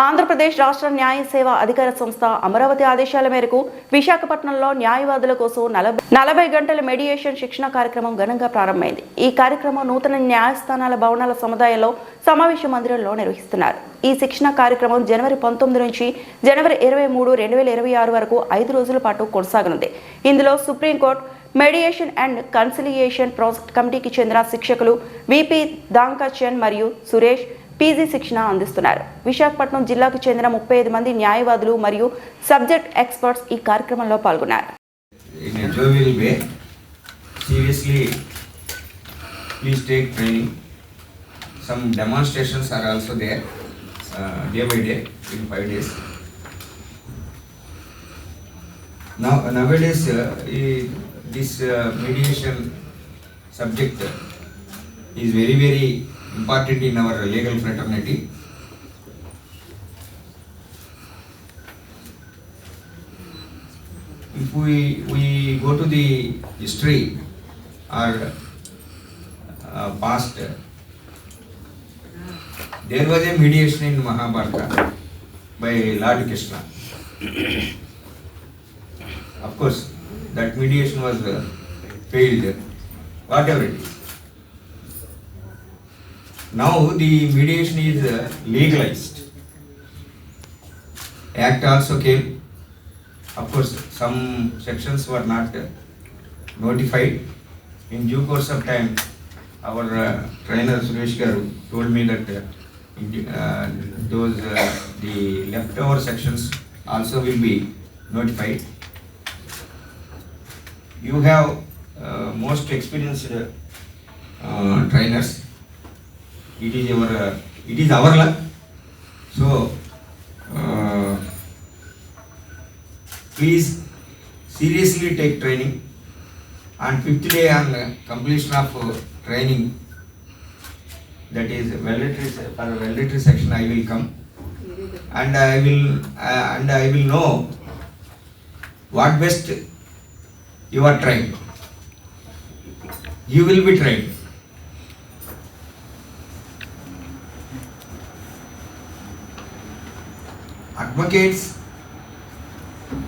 ఆంధ్రప్రదేశ్ రాష్ట్ర న్యాయ సేవ అధికార సంస్థ అమరావతి ఆదేశాల మేరకు విశాఖపట్నంలో న్యాయవాదుల కోసం నలభై నలభై గంటల మెడియేషన్ శిక్షణ కార్యక్రమం ఘనంగా ప్రారంభమైంది. ఈ కార్యక్రమం నూతన న్యాయస్థానాల భవనాల సముదాయంలో సమావేశ మందిరంలో నిర్వహిస్తున్నారు. ఈ శిక్షణ కార్యక్రమం జనవరి పంతొమ్మిది నుంచి జనవరి ఇరవై మూడు రెండు వేల ఇరవై ఆరు వరకు ఐదు రోజుల పాటు కొనసాగనుంది. ఇందులో supreme court mediation and conciliation project కమిటీకి చెందిన శిక్షకులు విపి దాంకచన్ మరియు సురేష్ పీజీ శిక్షణ అందిస్తున్నారు. విశాఖపట్నం జిల్లాకు చెందిన ముప్పై ఐదు మంది న్యాయవాదులు మరియు సబ్జెక్ట్ ఎక్స్పర్ట్స్ ఈ కార్యక్రమంలో పాల్గొన్నారు. This uh, mediation subject is very very important in our legal fraternity. if we, we go to the history or uh, past, there was a mediation in Mahabharata by Lord Krishna. of course, that mediation was uh, failed, whatever it is. Now the mediation is uh, legalized. Act also came of course, some sections were not uh, notified. In due course of time, our uh, trainer Suresh Garu told me that uh, uh, those, uh, the leftover sections also will be notified. You have uh, most experienced uh, trainers. It is your, uh, it is our luck. So, uh, please seriously take training. and fifth day on completion of uh, training, that is valedictory, se- for valedictory section I will come. And I will, uh, and I will know what best you are trained. You will be trained. Advocates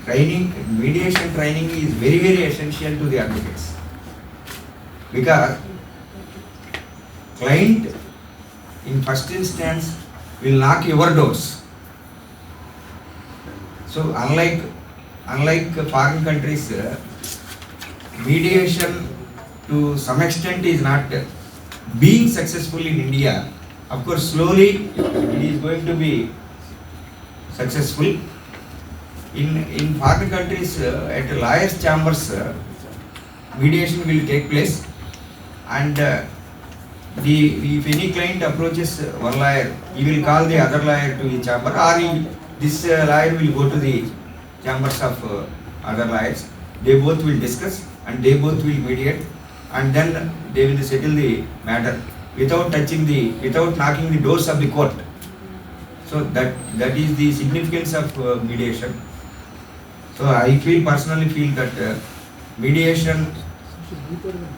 training, mediation training is very, very essential to the advocates. Because client in first instance will knock your doors. So unlike, unlike foreign countries, mediation to some extent is not being successful in India. Of course, slowly it is going to be successful. In in foreign countries uh, at lawyers chambers uh, mediation will take place. And uh, the if any client approaches uh, one lawyer he will call the other lawyer to the chamber or he, this uh, lawyer will go to the chambers of uh, other lawyers. They both will discuss and they both will mediate and then they will settle the matter without touching the without knocking the doors of the court so that that is the significance of uh, mediation so I feel personally feel that uh, mediation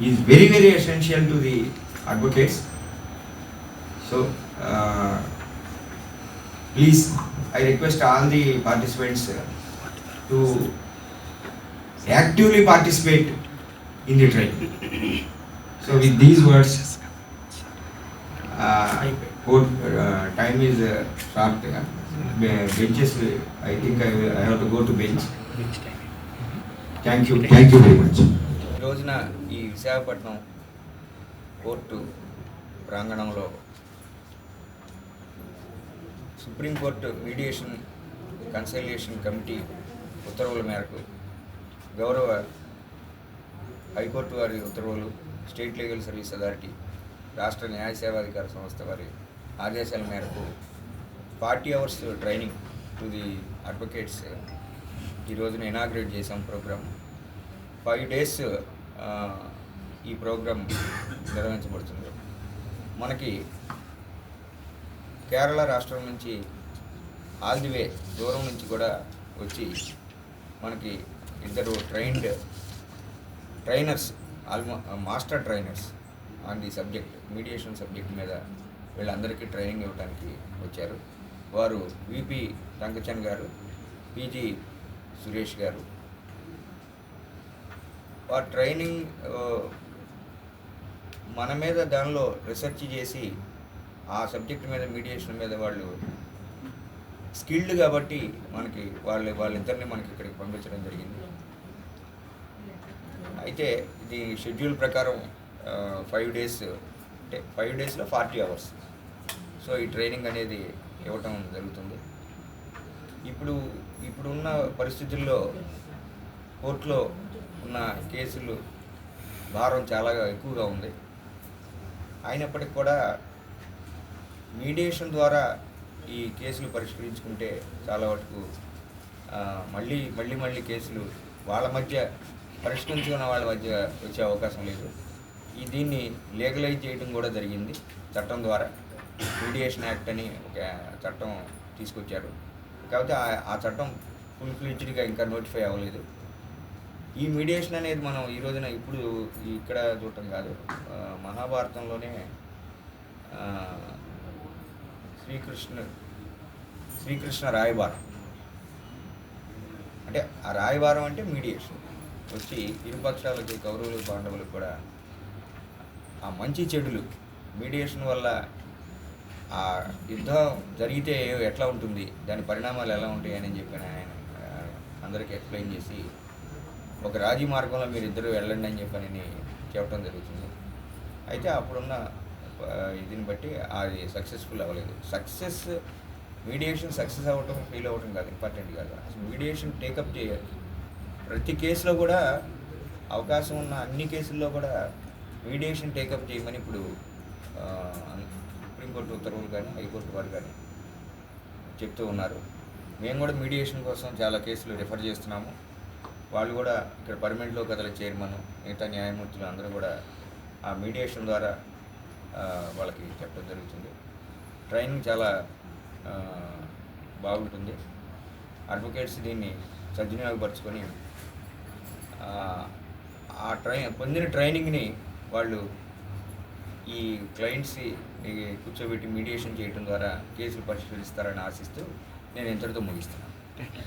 is very very essential to the advocates. So uh, please, I request all the participants uh, to actively participate in the training. So with these words, uh, court, uh, time is uh, short. Uh, benches, uh, I think I, will, I have to go to bench. Thank you. Thank you very much. ఈ రోజున ఈ Visakhapatnam court ప్రాంగణంలో supreme court mediation consultation committee ఉత్తర్వుల మేరకు గౌరవ high court వారి ఉత్తర్వులు state legal service authority రాష్ట్ర న్యాయ సేవాధికార సంస్థ వారి ఆదేశాల మేరకు forty hours training to the advocates ఈ రోజున ఇనాగ్రేట్ చేసాం ప్రోగ్రామ్ ఫైవ్ డేస్ ఈ ప్రోగ్రాం నిర్వహించబడుతుంది. మనకి కేరళ రాష్ట్రం నుంచి ఆల్ ది వే దూరం నుంచి కూడా వచ్చి మనకి ఇద్దరు trained trainers ఆల్మో master trainers on the subject mediation subject మీద వీళ్ళందరికీ ట్రైనింగ్ ఇవ్వడానికి వచ్చారు. వారు విపి రంగచంద్ గారు పీజీ సురేష్ గారు. వారు ట్రైనింగ్ మన మీద దానిలో రీసెర్చ్ చేసి ఆ సబ్జెక్ట్ మీద మీడియేషన్ మీద వాళ్ళు స్కిల్డ్ కాబట్టి మనకి వాళ్ళ వాళ్ళిద్దరిని మనకి ఇక్కడికి పంపించడం జరిగింది. అయితే ఇది షెడ్యూల్ ప్రకారం ఫైవ్ డేస్ అంటే ఫైవ్ డేస్లో ఫార్టీ అవర్స్ సో ఈ ట్రైనింగ్ అనేది ఇవ్వటం జరుగుతుంది. ఇప్పుడు ఇప్పుడున్న పరిస్థితుల్లో కోర్టులో ఉన్న కేసులు భారం చాలా ఎక్కువగా ఉంది. అయినప్పటికీ కూడా మీడియేషన్ ద్వారా ఈ కేసులు పరిష్కరించుకుంటే చాలా వరకు మళ్ళీ మళ్ళీ మళ్ళీ కేసులు వాళ్ళ మధ్య పరిష్కరించుకున్న వాళ్ళ మధ్య వచ్చే అవకాశం లేదు. ఈ దీన్ని లీగలైజ్ చేయడం కూడా జరిగింది. చట్టం ద్వారా మీడియేషన్ యాక్ట్ అని ఒక చట్టం తీసుకొచ్చారు. కాకపోతే ఆ- చట్టం ఫుల్ ఫ్లెడ్జ్డ్గా ఇంకా నోటిఫై అవ్వలేదు. ఈ మీడియేషన్ అనేది మనం ఈ రోజున ఇప్పుడు ఇక్కడ చూడటం కాదు. మహాభారతంలోనే శ్రీకృష్ణ శ్రీకృష్ణ రాయబారం. అంటే ఆ రాయబారం అంటే మీడియేషన్. వచ్చి ఇరుపక్షాలకి కౌరవులు పాండవులకు కూడా ఆ మంచి చెడులు మీడియేషన్ వల్ల ఆ యుద్ధం జరిగితే ఎట్లా ఉంటుంది దాని పరిణామాలు ఎలా ఉంటాయి అని ఆయన అందరికీ ఎక్స్ప్లెయిన్ చేసి ఒక రాజీ మార్గంలో మీరు ఇద్దరు వెళ్ళండి అని చెప్పని చెప్పడం జరుగుతుంది. అయితే అప్పుడున్న ఇదిని బట్టి అది సక్సెస్ఫుల్ అవ్వలేదు. సక్సెస్ మీడియేషన్ సక్సెస్ అవ్వటం ఫెయిల్ అవ్వటం కాదు ఇంపార్టెంట్ కాదు. అసలు మీడియేషన్ టేకప్ చేయాలి. ప్రతి కేసులో కూడా అవకాశం ఉన్న అన్ని కేసుల్లో కూడా మీడియేషన్ టేకప్ చేయమని ఇప్పుడు సుప్రీంకోర్టు ఉత్తర్వులు కానీ హైకోర్టు వారు కానీ చెప్తూ ఉన్నారు. మేము కూడా మీడియేషన్ కోసం చాలా కేసులు రిఫర్ చేస్తున్నాము. వాళ్ళు కూడా ఇక్కడ పర్మనెంట్లో కథల చైర్మన్ మిగతా న్యాయమూర్తులు అందరూ కూడా ఆ మీడియేషన్ ద్వారా వాళ్ళకి చెప్పడం జరుగుతుంది. ట్రైనింగ్ చాలా బాగుంటుంది. అడ్వకేట్స్ దీన్ని సద్వినియోగపరచుకొని ఆ, ఆ ట్రై పొందిన ట్రైనింగ్ని వాళ్ళు ఈ క్లయింట్స్ని కూర్చోబెట్టి మీడియేషన్ చేయడం ద్వారా కేసులు పరిష్కరిస్తారని ఆశిస్తూ నేను ఇంతటితో ముగిస్తున్నాను.